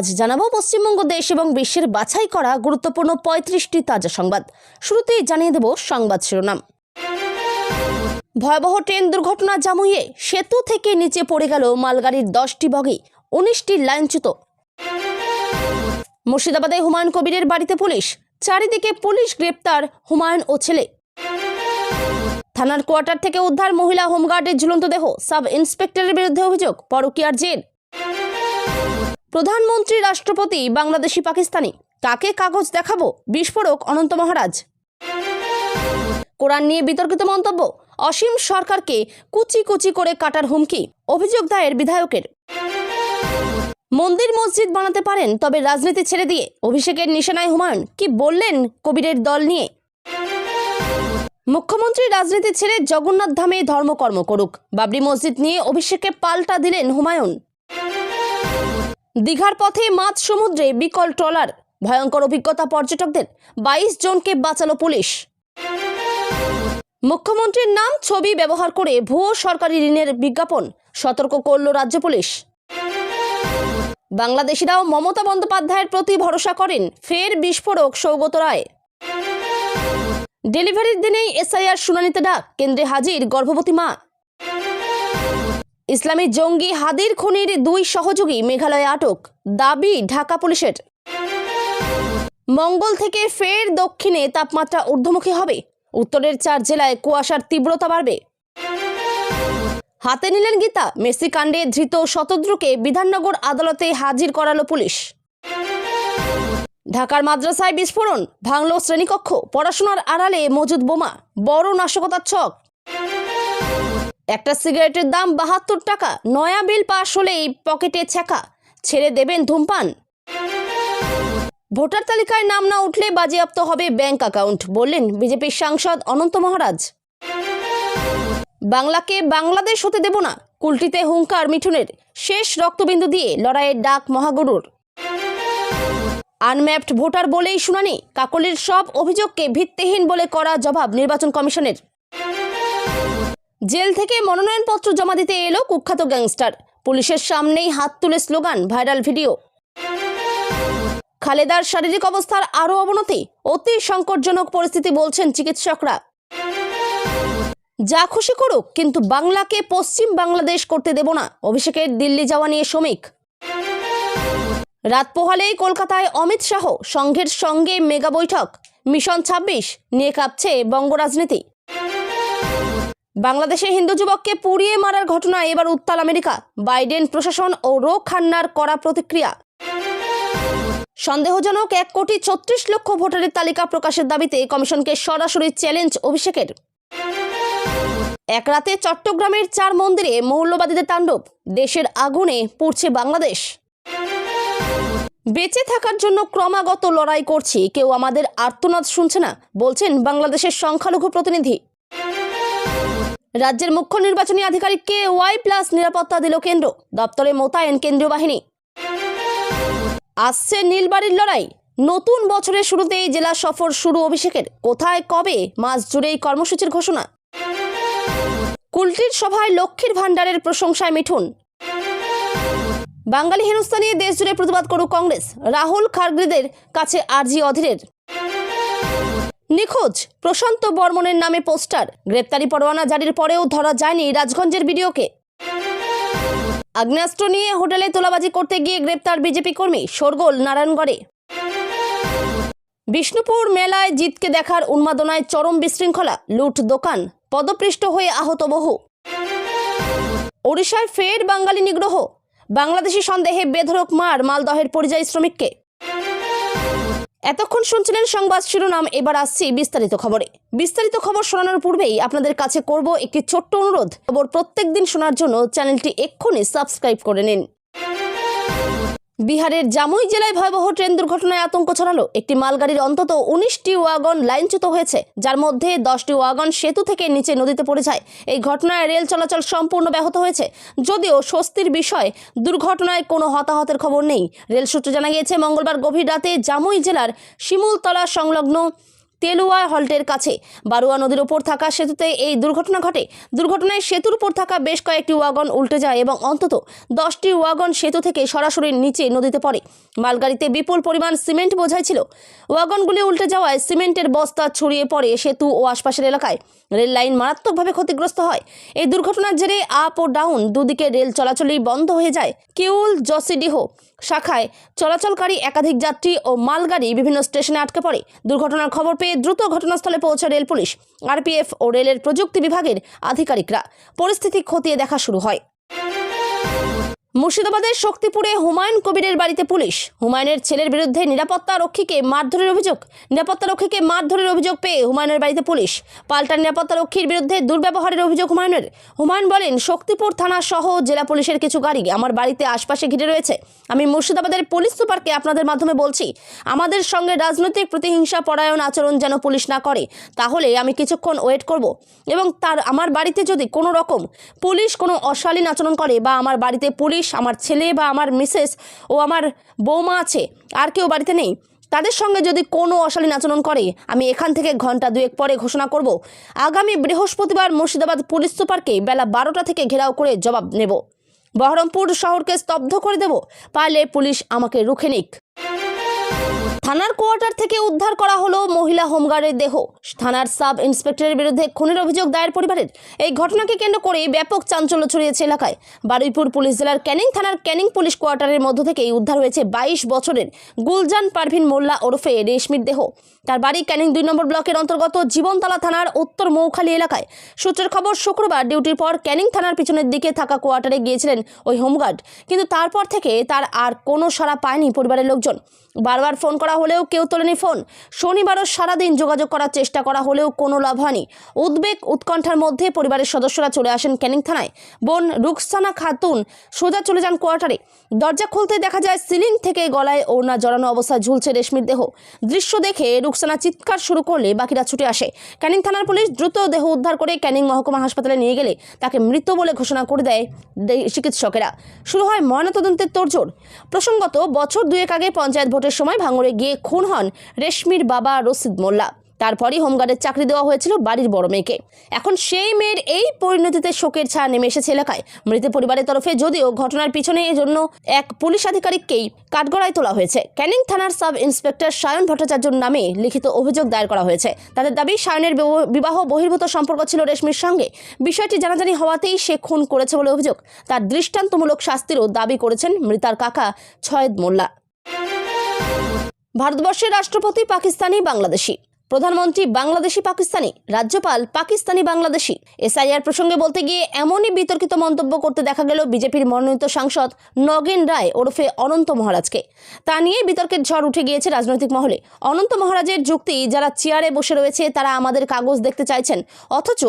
আজ জানাব পশ্চিমবঙ্গ, দেশ এবং বিশ্বের বাছাই করা গুরুত্বপূর্ণ পঁয়ত্রিশটি তাজা সংবাদ। শুরুতেই জানিয়ে দেব সংবাদ শিরোনাম। ভয়াবহ ট্রেন দুর্ঘটনা জামুইয়ে, সেতু থেকে নিচে পড়ে গেল মালগাড়ির দশটি বগি, উনিশটি লাইনচ্যুত মুর্শিদাবাদে হুমায়ুন কবিরের বাড়িতে পুলিশ, চারিদিকে পুলিশ গ্রেপ্তার হুমায়ুন ও ছেলে। থানার কোয়ার্টার থেকে উদ্ধার মহিলা হোমগার্ডের ঝুলন্ত দেহ সাব ইন্সপেক্টরের বিরুদ্ধে অভিযোগ, পরকিয়ার জেল প্রধানমন্ত্রী রাষ্ট্রপতি বাংলাদেশি পাকিস্তানি, কাকে কাগজ দেখাবো? বিস্ফোরক অনন্ত মহারাজ। কোরআন নিয়ে বিতর্কিত মন্তব্য, অসীম সরকারকে কুচি কুচি করে কাটার হুমকি, অভিযোগ দায়ের বিধায়কের। মন্দির মসজিদ বানাতে পারেন, তবে রাজনীতি ছেড়ে দিয়ে, অভিষেকের নিশানায় হুমায়ুন, কি বললেন কবিরের দল নিয়ে? মুখ্যমন্ত্রী রাজনীতি ছেড়ে জগন্নাথ ধামে ধর্মকর্ম করুক, বাবরি মসজিদ নিয়ে অভিষেকে পাল্টা দিলেন হুমায়ুন। দীঘার পথে মাছ সমুদ্রে বিকল ট্রলার। ভয়ঙ্কর অভিজ্ঞতা পর্যটকদের। বাইশ জনকে বাঁচালো পুলিশ। মুখ্যমন্ত্রীর নাম, ছবি ব্যবহার করে ভুয়ো সরকারি ঋণের বিজ্ঞাপন সতর্ক করল রাজ্য পুলিশ। বাংলাদেশিরাও মমতা বন্দ্যোপাধ্যায়ের প্রতি ভরসা করেন, ফের বিস্ফোরক সৌগত রায়। ডেলিভারির দিনেই এসআইআর শুনানিতে ডাক, কেন্দ্রে হাজির গর্ভবতী মা। ইসলামী জঙ্গি হাদির খুনির দুই সহযোগী মেঘালয়ে আটক। দাবি ঢাকা পুলিশের। মঙ্গল থেকে ফের দক্ষিণে তাপমাত্রা ঊর্ধ্বমুখী হবে। উত্তরের চার জেলায় কুয়াশার তীব্রতা বাড়বে। হাতে নিলেন গীতা। মেসি কাণ্ডে ধৃত শতদ্রুকে বিধাননগর আদালতে হাজির করালো পুলিশ। ঢাকার মাদ্রাসায় বিস্ফোরণ। ভাঙল শ্রেণীকক্ষ। পড়াশোনার আড়ালে মজুদ বোমা। বড় নাশকতার ছক। একটা সিগারেটের দাম বাহাত্তর টাকা, নয়া বিল পাশ হলে এই পকেটে ছ্যাঁকা, ছেড়ে দেবেন ধূমপান। ভোটার তালিকায় নাম না উঠলে বাজেয়াপ্ত হবে ব্যাংক অ্যাকাউন্ট, বললেন বিজেপির সাংসদ অনন্ত মহারাজ। বাংলাকে বাংলাদেশ হতে দেব না, কুলটিতে হুঙ্কার মিঠুনের, শেষ রক্তবিন্দু দিয়ে লড়াইয়ের ডাক মহাগুরুর। আনম্যাপড ভোটার বলেই শুনানি, কাকলির সব অভিযোগকে ভিত্তিহীন বলে করা জবাব নির্বাচন কমিশনের। জেল থেকে মনোনয়নপত্র জমা দিতে এলো কুখ্যাত গ্যাংস্টার। পুলিশের সামনেই হাত তুলে স্লোগান, ভাইরাল ভিডিও। খালেদার শারীরিক অবস্থার আরও অবনতি, অতি সংকটজনক পরিস্থিতি বলছেন চিকিৎসকরা। যা খুশি করুক, কিন্তু বাংলাকে পশ্চিম বাংলাদেশ করতে দেব না, অভিষেকের দিল্লি যাওয়া নিয়ে শ্রমিক। রাত পোহালেই কলকাতায় অমিত শাহ সংঘের সঙ্গে মেগা বৈঠক, মিশন ছাব্বিশ নিয়ে কাঁপছে বঙ্গ রাজনীতি। বাংলাদেশে হিন্দু যুবককে পুড়িয়ে মারার ঘটনায় এবার উত্তাল আমেরিকা। বাইডেন প্রশাসন ও রো খান্নার করা প্রতিক্রিয়া। সন্দেহজনক এক কোটি ছত্রিশ লক্ষ ভোটারের তালিকা প্রকাশের দাবিতে কমিশনকে সরাসরি চ্যালেঞ্জ অভিষেকের। এক রাতে চট্টগ্রামের চার মন্দিরে মৌলবাদীদের তাণ্ডব। দেশের আগুনে পুড়ছে বাংলাদেশ। বেঁচে থাকার জন্য ক্রমাগত লড়াই করছি। কেউ আমাদের আর্তনাদ শুনছে না, বলছেন বাংলাদেশের সংখ্যালঘু প্রতিনিধি। রাজ্যের মুখ্য নির্বাচনী আধিকারিককে ওয়াই প্লাস নিরাপত্তা দিল কেন্দ্র। দপ্তরে মোতায়েন কেন্দ্রীয় বাহিনী। আসছে নীলবাড়ির লড়াই। নতুন বছরের শুরুতেই জেলা সফর শুরু অভিষেকের। কোথায়, কবে, মাস জুড়েই কর্মসূচির ঘোষণা। কুলটির সভায় লক্ষ্মীর ভাণ্ডারের প্রশংসায় মিঠুন। বাঙালি হেনস্থা নিয়ে দেশ জুড়ে প্রতিবাদ করুক কংগ্রেস। রাহুল খারগেদের কাছে আরজি অধীরের। নিখোঁজ প্রশান্ত বর্মনের নামে পোস্টার। গ্রেপ্তারি পরোয়ানা জারির পরেও ধরা যায়নি রাজগঞ্জের ভিডিওকে আগ্নেয়াস্ত্র নিয়ে হোটেলে তোলাবাজি করতে গিয়ে গ্রেপ্তার বিজেপি কর্মী শোরগোল নারায়ণগড়ে। বিষ্ণুপুর মেলায় জিতকে দেখার উন্মাদনায় চরম বিশৃঙ্খলা, লুট দোকান, পদপৃষ্ট হয়ে আহত বহু। ওড়িশায় ফের বাঙালি নিগ্রহ, বাংলাদেশি সন্দেহে বেধরক মার মালদহের পরিযায়ী শ্রমিককে। এতক্ষণ শুনছিলেন সংবাদ শিরোনাম, এবার আসছি বিস্তারিত খবরে। বিস্তারিত খবর শোনানোর পূর্বেই আপনাদের কাছে করব একটি ছোট্ট অনুরোধ। খবর প্রত্যেক দিন শোনার জন্য চ্যানেলটি এক্ষুনি সাবস্ক্রাইব করে নিন। বিহারের জামুই জেলায় ভয়াবহ ট্রেন দুর্ঘটনায় আতঙ্ক ছড়ালো। একটি মালগাড়ির অন্তত উনিশটি ওয়াগন লাইনচ্যুত হয়েছে, যার মধ্যে দশটি ওয়াগন সেতু থেকে নিচে নদীতে পড়ে যায়। এই ঘটনায় রেল চলাচল সম্পূর্ণ ব্যাহত হয়েছে। যদিও স্বস্তির বিষয়, দুর্ঘটনায় কোনো হতাহতের খবর নেই। রেল সূত্রে জানা গিয়েছে, মঙ্গলবার গভীর রাতে জামুই জেলার শিমুলতলা সংলগ্ন তেলুয়া হল্টের কাছে। বারুয়া নদীর ওপর থাকা সেতুতে এই দুর্ঘটনা ঘটে। দুর্ঘটনায় সেতুর উপর থাকা বেশ কয়েকটি ওয়াগন উল্টে যায় এবং অন্তত দশটি ওয়াগন সেতু থেকে সরাসরি নিচে নদীতে পড়ে। মালগাড়িতে বিপুল পরিমাণ সিমেন্ট বোঝাই ছিল। ওয়াগনগুলি উল্টে যাওয়ায় সিমেন্টের বস্তা ছড়িয়ে পড়ে সেতু ও আশপাশের এলাকায়। রেল লাইন মারাত্মকভাবে ক্ষতিগ্রস্ত হয়। এই দুর্ঘটনার জেরে আপ ও ডাউন দুদিকে রেল চলাচলই বন্ধ হয়ে যায়। কিউল জসিডিহ শাখায় চলাচলকারী একাধিক যাত্রী ও মালগাড়ি বিভিন্ন স্টেশনে আটকে পড়ে। দুর্ঘটনার খবর পেয়ে দ্রুত ঘটনাস্থলে পৌঁছে রেল পুলিশ, আরপিএফ ও রেলের প্রযুক্তি বিভাগের আধিকারিকরা। পরিস্থিতি খতিয়ে দেখা শুরু হয়। মুর্শিদাবাদের শক্তিপুরে হুমায়ুন কবিরের বাড়িতে পুলিশ। হুমায়ুনের ছেলের বিরুদ্ধে নিরাপত্তা রক্ষীকে মারধরের অভিযোগ। নিরাপত্তা রক্ষীকে মারধরের অভিযোগ পেয়ে হুমায়ুনের বাড়িতে পুলিশ। পাল্টা নিরাপত্তা রক্ষীর বিরুদ্ধে দুর্ব্যবহারের অভিযোগ হুমায়ুনের। হুমায়ুন বলেন, শক্তিপুর থানা সহ জেলা পুলিশের কিছু গাড়ি আমার বাড়িতে আশপাশে ঘিরে রয়েছে। আমি মুর্শিদাবাদের পুলিশ সুপারকে আপনাদের মাধ্যমে বলছি, আমাদের সঙ্গে রাজনৈতিক প্রতিহিংসা পরায়ণ আচরণ যেন পুলিশ না করে, তাহলে আমি কিছুক্ষণ ওয়েট করব। এবং তার, আমার বাড়িতে যদি কোনো রকম পুলিশ কোনো অশালীন আচরণ করে বা আমার বাড়িতে পুলিশ আমার ছেলে বা আমার মিসেস ও আমার বৌমা আছে, আর কেউ বাড়িতে নেই। তাদের সঙ্গে যদি কোনো অশালীন আচরণ করে, আমি এখান থেকে ঘণ্টা দুয়েক পরে ঘোষণা করব। আগামী বৃহস্পতিবার মুর্শিদাবাদ পুলিশ সুপারকে বেলা বারোটা থেকে ঘেরাও করে জবাব নেব। বহরমপুর শহরকে স্তব্ধ করে দেব। পারলে পুলিশ আমাকে রুখে নিক। থানার কোয়ার্টার থেকে উদ্ধার করা হলো মহিলা হোমগার্ডের দেহ। থানার সাব ইন্সপেক্টরের বিরুদ্ধে খুনের অভিযোগ দায়ের পরিবারের এই ঘটনাকে কেন্দ্র করে ব্যাপক চাঞ্চল্য ছড়িয়েছে এলাকায়। বারুইপুর পুলিশ জেলার ক্যানিং থানার ক্যানিং পুলিশ কোয়ার্টারের মধ্য থেকেই উদ্ধার হয়েছে বাইশ বছরের গুলজান পারভিন মোল্লা ওরফে রেশমির দেহ। তার বাড়ি ক্যানিং দুই নম্বর ব্লকের অন্তর্গত জীবনতলা থানার উত্তর মৌখালী এলাকায়। সূত্রের খবর, শুক্রবার ডিউটির পর ক্যানিং থানার পিছনের দিকে থাকা কোয়ার্টারে গিয়েছিলেন ওই হোমগার্ড। কিন্তু তারপর থেকে তার আর কোনো সাড়া পায়নি পরিবারের লোকজন। বারবার ফোন করা হলেও কেউ তোলেনি ফোন। শনিবারও সারাদিন যোগাযোগ করার চেষ্টা করা হলেও কোনো লাভ হয়নি। উদ্বেগ, উৎকণ্ঠার মধ্যে পরিবারের সদস্যরা চলে আসেন ক্যানিং থানায়। বোন রুকসানা খাতুন সোজা চলে যান কোয়ার্টারে। দরজা খুলতে দেখা যায় সিলিং থেকে গলায় ওড়না জড়ানো অবস্থায় ঝুলছে রেশমির দেহ। দৃশ্য দেখে রুকসানা চিৎকার শুরু করলে বাকিরা ছুটে আসে। ক্যানিং থানার পুলিশ দ্রুত দেহ উদ্ধার করে ক্যানিং মহকুমা হাসপাতালে নিয়ে গেলে তাকে মৃত বলে ঘোষণা করে দেয় চিকিৎসকেরা। শুরু হয় ময়নাতদন্তের তোড়জোড়। প্রসঙ্গত বছর দুয়েক আগে পঞ্চায়েত ভোটের সময় ভাঙড়ে গিয়ে খুন হন রেশমির বাবা রশিদ মোল্লা। তারপরই হোমগার্ডের চাকরি দেওয়া হয়েছিল বাড়ির বড় মেয়েকে। এখন সেই মেয়ের এই পরিণতিতে শোকের ছায়া নেমে এসেছে এলাকায়। মৃত পরিবারের তরফে যদিও ঘটনার পিছনে জন্য এক পুলিশ আধিকারিককেই কাঠগড়ায় তোলা হয়েছে। ক্যানিং থানার সাব ইন্সপেক্টর সায়ন ভট্টাচার্যর নামে লিখিত অভিযোগ দায়ের করা হয়েছে। তাদের দাবি, সায়নের বিবাহ বহির্ভূত সম্পর্ক ছিল রেশমির সঙ্গে। বিষয়টি জানাজানি হওয়াতেই সে খুন করেছে বলে অভিযোগ। তার দৃষ্টান্তমূলক শাস্তিরও দাবি করেছেন মৃতার কাকা ছয়েদ মোল্লা। ভারতবর্ষের রাষ্ট্রপতি পাকিস্তানি বাংলাদেশি। প্রধানমন্ত্রী বাংলাদেশি পাকিস্তানি, রাজ্যপাল পাকিস্তানি বাংলাদেশি। এসআইআর প্রসঙ্গে বলতে গিয়ে এমনই বিতর্কিত মন্তব্য করতে দেখা গেল বিজেপির মনোনীত সাংসদ নগেন রায় ওরফে অনন্ত মহারাজকে। তা নিয়ে বিতর্কের ঝড় উঠে গিয়েছে রাজনৈতিক মহলে। অনন্ত মহারাজের যুক্তি যারা চেয়ারে বসে রয়েছে তারা আমাদের কাগজ দেখতে চাইছেন, অথচ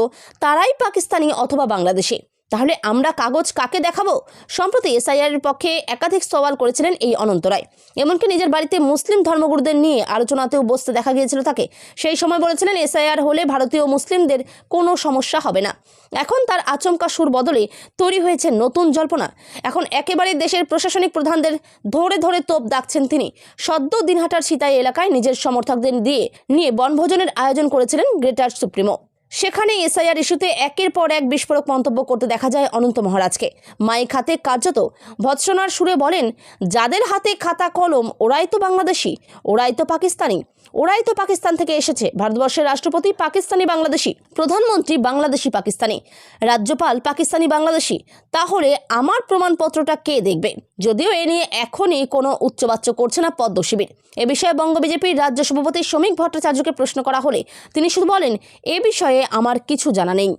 তারাই পাকিস্তানি অথবা বাংলাদেশি। তাহলে আমরা কাগজ কাকে দেখাবো? সম্প্রতি এসআইআরের পক্ষে একাধিক সওয়াল করেছিলেন এই অনন্ত রায়। এমনকি নিজের বাড়িতে মুসলিম ধর্মগুরুদের নিয়ে আলোচনাতেও বসতে দেখা গিয়েছিল তাকে। সেই সময় বলেছিলেন, এসআইআর হলে ভারতীয় মুসলিমদের কোনো সমস্যা হবে না। এখন তার আচমকা সুর বদলে তৈরি হয়েছে নতুন জল্পনা। এখন একেবারে দেশের প্রশাসনিক প্রধানদের ধরে ধরে তোপ ডাকছেন তিনি। সদ্য দিনহাটার সিতাই এলাকায় নিজের সমর্থকদের দিয়ে, নিয়ে বনভোজনের আয়োজন করেছিলেন গ্রেটার সুপ্রিমো। সেখানে এসআইআর ইস্যুতে একের পর এক বিস্ফোরক মন্তব্য করতে দেখা যায় অনন্ত মহারাজকে। মাইক হাতে কার্যত ভৎসনার সুরে বলেন, যাদের হাতে খাতা কলম, ওরাই তো বাংলাদেশি, ওরাই তো পাকিস্তানি, ওরাই তো পাকিস্তান থেকে এসেছে। ভারতবর্ষের রাষ্ট্রপতি পাকিস্তানি বাংলাদেশি, প্রধানমন্ত্রী বাংলাদেশি পাকিস্তানি, রাজ্যপাল পাকিস্তানি বাংলাদেশি। তাহলে আমার প্রমাণপত্রটা কে দেখবে? যদিও এ নিয়ে এখনই কোনো উচ্চবাচ্য করছে না পদ্ম শিবির। এ বিষয়ে বঙ্গ বিজেপির রাজ্য সভাপতি শ্রমিক ভট্টাচার্যকে প্রশ্ন করা হলে তিনি শুধু বলেন, এ বিষয়ে আমার কিছু জানা নেই।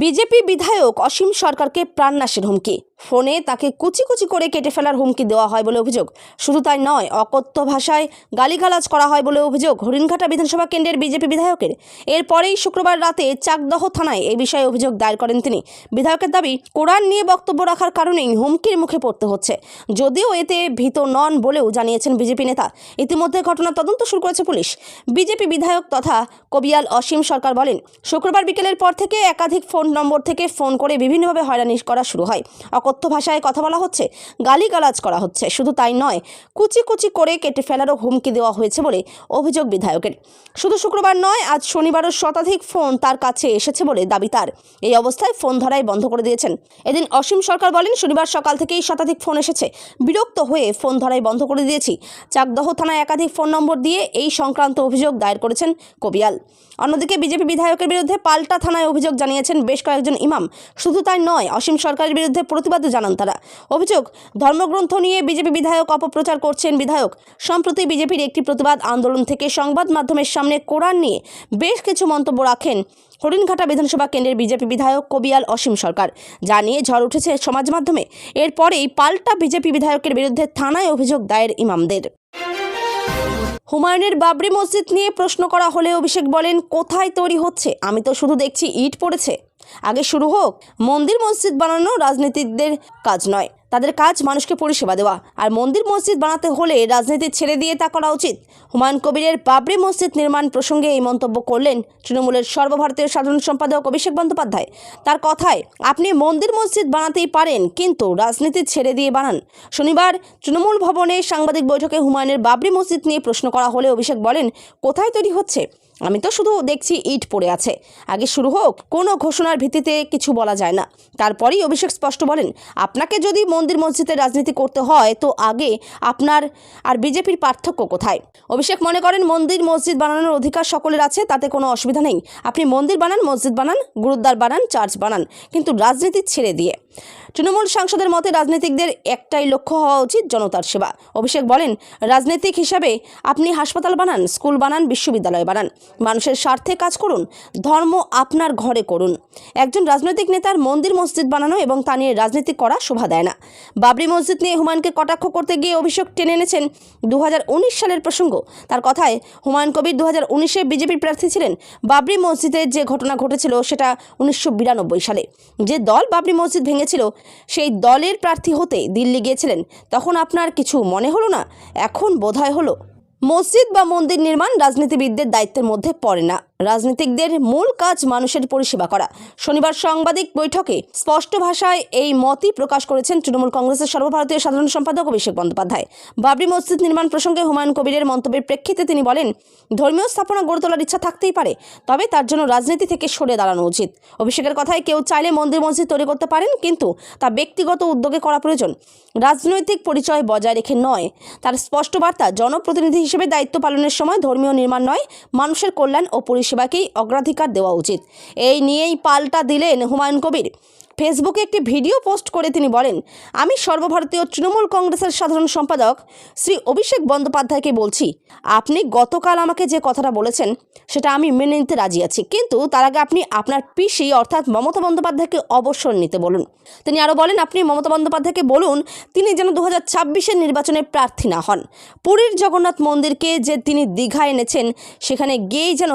বিজেপি বিধায়ক অসীম সরকারকে প্রাণনাশের হুমকি। ফোনে তাকে কুচি কুচি করে কেটে ফেলার হুমকি দেওয়া হয় বলে অভিযোগ। শুধু তাই নয়, অকথ্য ভাষায় গালিগালাজ করা হয় বলে অভিযোগ হরিণঘাটা বিধানসভা কেন্দ্রের বিজেপি বিধায়কের। এরপরেই শুক্রবার রাতে চাকদহ থানায় এই বিষয়ে অভিযোগ দায়ের করেন তিনি। বিধায়কের দাবি, কোরআন নিয়ে বক্তব্য রাখার কারণেই হুমকির মুখে পড়তে হচ্ছে। যদিও এতে ভীত নন বলেও জানিয়েছেন বিজেপি নেতা। ইতিমধ্যে ঘটনার তদন্ত শুরু করেছে পুলিশ। বিজেপি বিধায়ক তথা কবিয়াল অসীম সরকার বলেন, শুক্রবার বিকেলের পর থেকে একাধিক ফোন নম্বর থেকে ফোন করে বিভিন্নভাবে হয়রানি করা শুরু হয়। অকথ্য কথ্য ভাষায় কথা বলা হচ্ছে, গালিগালাজ করা হচ্ছে। শুধু তাই নয়, কুচি কুচি করে কেটে ফেলারও হুমকি দেওয়া হয়েছে বলে অভিযোগ বিধায়কের। শুধু শুক্রবার নয়, আজ শনিবারও শতাধিক ফোন তার কাছে এসেছে বলে দাবি তার। এই অবস্থায় ফোন ধরাই বন্ধ করে দিয়েছেন। এদিন অসীম সরকার বলেন, শনিবার সকাল থেকেই শতাধিক ফোন এসেছে। বিরক্ত হয়ে ফোন ধরাই বন্ধ করে দিয়েছি। চাকদহ থানায় একাধিক ফোন নম্বর দিয়ে এই সংক্রান্ত অভিযোগ দায়ের করেছেন কবিয়াল অন্যদিকে বিজেপি বিধায়কের বিরুদ্ধে পাল্টা থানায় অভিযোগ জানিয়েছেন বেশ কয়েকজন ইমাম। শুধু তাই নয়, অসীম সরকারের বিরুদ্ধে প্রতিবাদও জানান তারা। অভিযোগ, ধর্মগ্রন্থ নিয়ে বিজেপি বিধায়ক অপপ্রচার করছেন বিধায়ক। সম্প্রতি বিজেপির একটি প্রতিবাদ আন্দোলন থেকে সংবাদ মাধ্যমের সামনে কোরআন নিয়ে বেশ কিছু মন্তব্য রাখেন হরিণঘাটা বিধানসভা কেন্দ্রের বিজেপি বিধায়ক কবিয়াল অসীম সরকার। যা নিয়ে ঝড় উঠেছে সমাজ মাধ্যমে। এরপরেই পাল্টা বিজেপি বিধায়কের বিরুদ্ধে থানায় অভিযোগ দায়ের ইমামদের। হুমায়ুনের বাবরি মসজিদ নিয়ে প্রশ্ন করা হলে অভিষেক বলেন, কোথায় তৈরি হচ্ছে? আমি তো শুধু দেখছি, ইট পড়েছে। আগে শুরু হোক। মন্দির, মসজিদ বানানো রাজনীতিকদের কাজ নয়। তাদের কাজ মানুষকে পরিষেবা দেওয়া। আর মন্দির, মসজিদ বানাতে হলে রাজনীতি ছেড়ে দিয়ে তা করা উচিত। হুমায়ুন কবিরের বাবরি মসজিদ নির্মাণ প্রসঙ্গে এই মন্তব্য করলেন তৃণমূলের সর্বভারতীয় সাধারণ সম্পাদক অভিষেক বন্দ্যোপাধ্যায়। তার কথায়, আপনি মন্দির, মসজিদ বানাতেই পারেন, কিন্তু রাজনীতি ছেড়ে দিয়ে বানান। শনিবার তৃণমূল ভবনে সাংবাদিক বৈঠকে হুমায়ুনের বাবরি মসজিদ নিয়ে প্রশ্ন করা হলে অভিষেক বলেন, কোথায় তৈরি হচ্ছে? আমি তো শুধু দেখছি ইট পড়ে আছে। আগে শুরু হোক, কোনো ঘোষণার ভিত্তিতে কিছু বলা যায় না। তারপরেই অভিষেক স্পষ্ট বলেন, আপনাকে যদি মন্দির মসজিদে রাজনীতি করতে হয়, তো আগে আপনার আর বিজেপির পার্থক্য কোথায়? অভিষেক মনে করেন, মন্দির মসজিদ বানানোর অধিকার সকলের আছে, তাতে কোনো অসুবিধা নেই। আপনি মন্দির বানান, মসজিদ বানান, গুরুদ্বার বানান, চার্চ বানান, কিন্তু রাজনীতি ছেড়ে দিয়ে। তৃণমূল সাংসদের মতে রাজনীতিকদের একটাই লক্ষ্য হওয়া উচিত জনতার সেবা। অভিষেক বলেন, রাজনৈতিক হিসাবে আপনি হাসপাতাল বানান, স্কুল বানান, বিশ্ববিদ্যালয় বানান। মানুষের স্বার্থে কাজ করুন, ধর্ম আপনার ঘরে করুন। একজন রাজনৈতিক নেতার মন্দির মসজিদ বানানো এবং তা নিয়ে রাজনীতি করা শোভা দেয় না। বাবরি মসজিদ নিয়ে হুমায়ুনকে কটাক্ষ করতে গিয়ে অভিষেক টেনে এনেছেন দু হাজার উনিশ সালের প্রসঙ্গ। তার কথায় হুমায়ুন কবির দু হাজার উনিশে বিজেপির প্রার্থী ছিলেন। বাবরি মসজিদের যে ঘটনা ঘটেছিল সেটা উনিশশো বিরানব্বই সালে। যে দল বাবরি মসজিদ ভেঙেছিল, সেই দলের প্রার্থী হতে দিল্লি গিয়েছিলেন। তখন আপনার কিছু মনে হলো না? এখন বোধহয় হলো। মসজিদ বা মন্দির নির্মাণ রাজনীতিবিদদের দায়িত্বের মধ্যে পড়ে না। রাজনীতিকদের মূল কাজ মানুষের পরিষেবা করা। শনিবার সাংবাদিক বৈঠকে স্পষ্ট ভাষায় এই মতই প্রকাশ করেছেন তৃণমূল কংগ্রেসের সর্বভারতীয় সাধারণ সম্পাদক অভিষেক বন্দ্যোপাধ্যায়। বাবরি মসজিদ নির্মাণ প্রসঙ্গে হুমায়ুন কবিরের মন্তব্যের প্রেক্ষিতে তিনি বলেন, ধর্মীয় স্থাপনা গড়ে তোলার ইচ্ছা থাকতেই পারে, তবে তার জন্য রাজনীতি থেকে সরে দাঁড়ানো উচিত। অভিষেকের কথায় কেউ চাইলে মন্দির মসজিদ তৈরি করতে পারেন, কিন্তু তা ব্যক্তিগত উদ্যোগে করা প্রয়োজন। রাজনৈতিক পরিচয় বজায় রেখে নয়। তার স্পষ্ট বার্তা জনপ্রতিনিধি হিসেবে দায়িত্ব পালনের সময় ধর্মীয় নির্মাণ নয়, মানুষের কল্যাণ ও পরিষেবাকেই অগ্রাধিকার দেওয়া উচিত। এই নিয়েই পাল্টা দিলেন হুমায়ুন কবির। ফেসবুকে একটি ভিডিও পোস্ট করে তিনি বলেন, আমি সর্বভারতীয় তৃণমূল কংগ্রেসের সাধারণ সম্পাদক শ্রী অভিষেক বন্দ্যোপাধ্যায়কে বলছি, আপনি গতকাল আমাকে যে কথাটা বলেছেন, সেটা আমি মেনে নিতে রাজি আছি। কিন্তু তার আগে আপনি আপনার পিসি অর্থাৎ মমতা বন্দ্যোপাধ্যায়কে অবসর নিতে বলুন। তিনি আরও বলেন, আপনি মমতা বন্দ্যোপাধ্যায়কে বলুন, তিনি যেন দু হাজার নির্বাচনে প্রার্থী না হন। পুরীর জগন্নাথ মন্দিরকে যে তিনি দীঘা এনেছেন, সেখানে গিয়েই যেন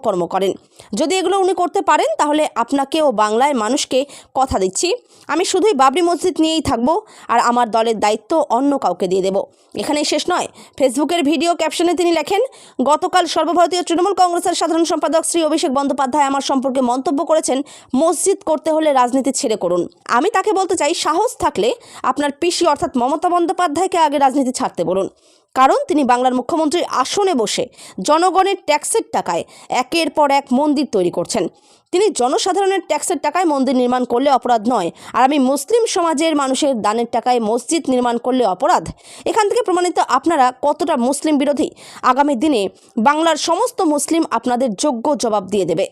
ধর্মকর্ম করেন। যদি এগুলো উনি করতে পারেন, তাহলে আপনাকে ও বাংলায় মানুষকে কথা দিচ্ছি। আমি শুধুই বাবরি মসজিদ নিয়েই থাকব আর আমার দলের দায়িত্ব অন্য কাউকে দিয়ে দেব। এখানেই শেষ নয়। ফেসবুকের ভিডিও ক্যাপশনে তিনি লেখেন, গতকাল সর্বভারতীয় তৃণমূল কংগ্রেসের সাধারণ সম্পাদক শ্রী অভিষেক বন্দ্যোপাধ্যায় আমার সম্পর্কে মন্তব্য করেছেন, মসজিদ করতে হলে রাজনীতি ছেড়ে করুন। আমি তাকে বলতে চাই, সাহস থাকলে আপনার পিসি অর্থাৎ মমতা বন্দ্যোপাধ্যায়কে আগে রাজনীতি ছাড়তে বলুন। কারণ তিনি বাংলার মুখ্যমন্ত্রীর আসনে বসে জনগণের ট্যাক্সের টাকায় একের পর এক মন্দির তৈরি করছেন। তিনি জনসাধারণের ট্যাক্সের টাকায় মন্দির নির্মাণ করলে অপরাধ নয়, আর আমি মুসলিম সমাজের মানুষের দানের টাকায় মসজিদ নির্মাণ করলে অপরাধ। এখান থেকে প্রমাণিত আপনারা কতটা মুসলিম বিরোধী? আগামী দিনে বাংলার সমস্ত মুসলিম আপনাদের যোগ্য জবাব দিয়ে দেবে।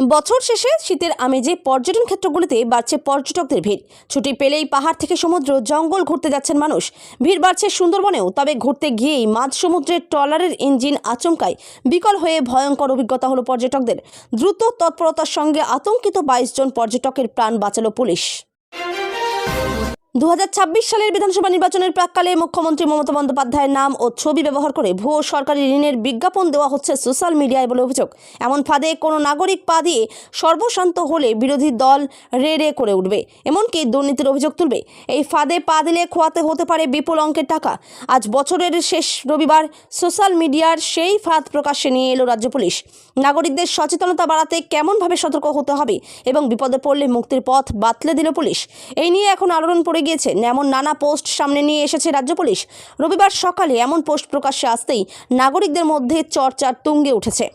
বছর শেষে শীতের আমেজে পর্যটন ক্ষেত্রগুলিতে বাড়ছে পর্যটকদের ভিড়। ছুটি পেলেই পাহাড় থেকে সমুদ্র, জঙ্গল ঘুরতে যাচ্ছেন মানুষ। ভিড় বাড়ছে সুন্দরবনেও, তবে ঘুরতে গিয়েই মাঝ সমুদ্রের ট্রলারের ইঞ্জিন আচমকায় বিকল হয়ে ভয়ঙ্কর অভিজ্ঞতা হলো পর্যটকদের। দ্রুত তৎপরতার সঙ্গে আতঙ্কিত বাইশ জন পর্যটকের প্রাণ বাঁচালো পুলিশ। দু হাজার ছাব্বিশ সালের বিধানসভা নির্বাচনের প্রাককালে মুখ্যমন্ত্রী মমতা বন্দ্যোপাধ্যায়ের নাম ও ছবি ব্যবহার করে ভুয়ো সরকারি ঋণের বিজ্ঞাপন দেওয়া হচ্ছে সোশ্যাল মিডিয়ায় বলে অভিযোগ। এমন ফাঁদে কোনো নাগরিক পা দিয়ে সর্বশান্ত হলে বিরোধী দল রে রে করে উঠবে, এমনকি দুর্নীতির অভিযোগ তুলবে। এই ফাঁদে পা দিলে খোয়াতে হতে পারে বিপুল অঙ্কের টাকা। আজ বছরের শেষ রবিবার সোশ্যাল মিডিয়ার সেই ফাঁদ প্রকাশ্যে নিয়ে এলো রাজ্য পুলিশ। নাগরিকদের সচেতনতা বাড়াতে কেমনভাবে সতর্ক হতে হবে এবং বিপদে পড়লে মুক্তির পথ বাতলে দিল পুলিশ। এই নিয়ে এখন আলোড়ন পড়ে গিয়েছে। এমন নানা পোস্ট সামনে নিয়ে এসেছে রাজ্য পুলিশ। রবিবার সকালে এমন পোস্ট প্রকাশ্যে আসতেই নাগরিকদের মধ্যে চর্চার তুঙ্গে উঠেছে।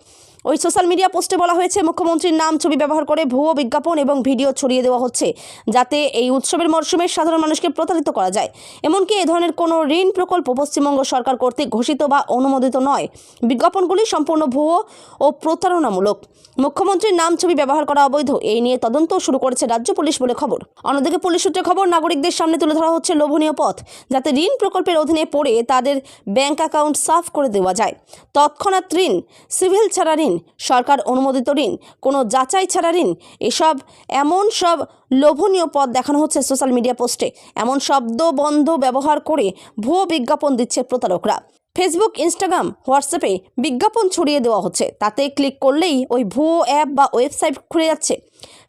ওই সোশ্যাল মিডিয়া পোস্টে বলা হয়েছে, মুখ্যমন্ত্রীর নাম ছবি ব্যবহার করে ভুয়ো বিজ্ঞাপন এবং ভিডিও ছড়িয়ে দেওয়া হচ্ছে, যাতে এই উৎসবের মরশুমে সাধারণ মানুষকে প্রতারিত করা যায়। এমনকি এ ধরনের কোনো ঋণ প্রকল্প পশ্চিমবঙ্গ সরকার কর্তৃক ঘোষিত বা অনুমোদিত নয়। বিজ্ঞাপনগুলি সম্পূর্ণ ভুয়ো ও প্রতারণামূলক। মুখ্যমন্ত্রীর নাম ছবি ব্যবহার করা অবৈধ, এই নিয়ে তদন্ত শুরু করেছে রাজ্য পুলিশ বলে খবর। অন্যদিকে পুলিশ সূত্রে খবর, নাগরিকদের সামনে তুলে ধরা হচ্ছে লোভনীয় পথ, যাতে ঋণ প্রকল্পের অধীনে পড়ে তাদের ব্যাংক অ্যাকাউন্ট সাফ করে দেওয়া যায়। তৎক্ষণাৎ ঋণ, সিভিল ছাড়া ঋণ, সরকার অনুমোদিত ঋণ, কোনো যাচাই ছাড়া ঋণ, এসব এমন সব লোভনীয় পথ দেখানো হচ্ছে সোশ্যাল মিডিয়া পোস্টে। এমন শব্দ বন্ধ ব্যবহার করে ভুয়ো বিজ্ঞাপন দিচ্ছে প্রতারকরা। ফেসবুক, ইনস্টাগ্রাম, হোয়াটসঅ্যাপে বিজ্ঞাপন ছড়িয়ে দেওয়া হচ্ছে। তাতে ক্লিক করলেই ওই ভুয়ো অ্যাপ বা ওয়েবসাইট খুলে যাচ্ছে।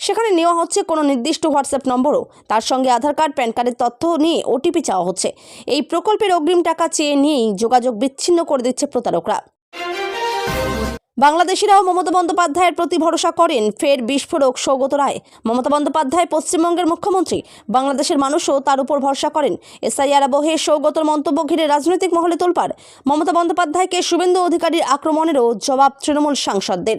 সেখানে নেওয়া হচ্ছে কোনো নির্দিষ্ট হোয়াটসঅ্যাপ নম্বরও। তার সঙ্গে আধার কার্ড, প্যান কার্ডের তথ্য নিয়ে ওটিপি চাওয়া হচ্ছে। এই প্রকল্পের অগ্রিম টাকা চেয়ে নিয়েই যোগাযোগ বিচ্ছিন্ন করে দিচ্ছে প্রতারকরা। বাংলাদেশিরাও মমতা বন্দ্যোপাধ্যায়ের প্রতি ভরসা করেন। ফের বিস্ফোরক সৌগত রায়। মমতা বন্দ্যোপাধ্যায় পশ্চিমবঙ্গের মুখ্যমন্ত্রী। বাংলাদেশের মানুষও তার উপর ভরসা করেন। এসআইআর আবহে সৌগতর মন্তব্য ঘিরে রাজনৈতিক মহলে তোলপাড়। মমতা বন্দ্যোপাধ্যায়কে শুভেন্দু অধিকারীর আক্রমণেরও জবাব তৃণমূল সাংসদদের।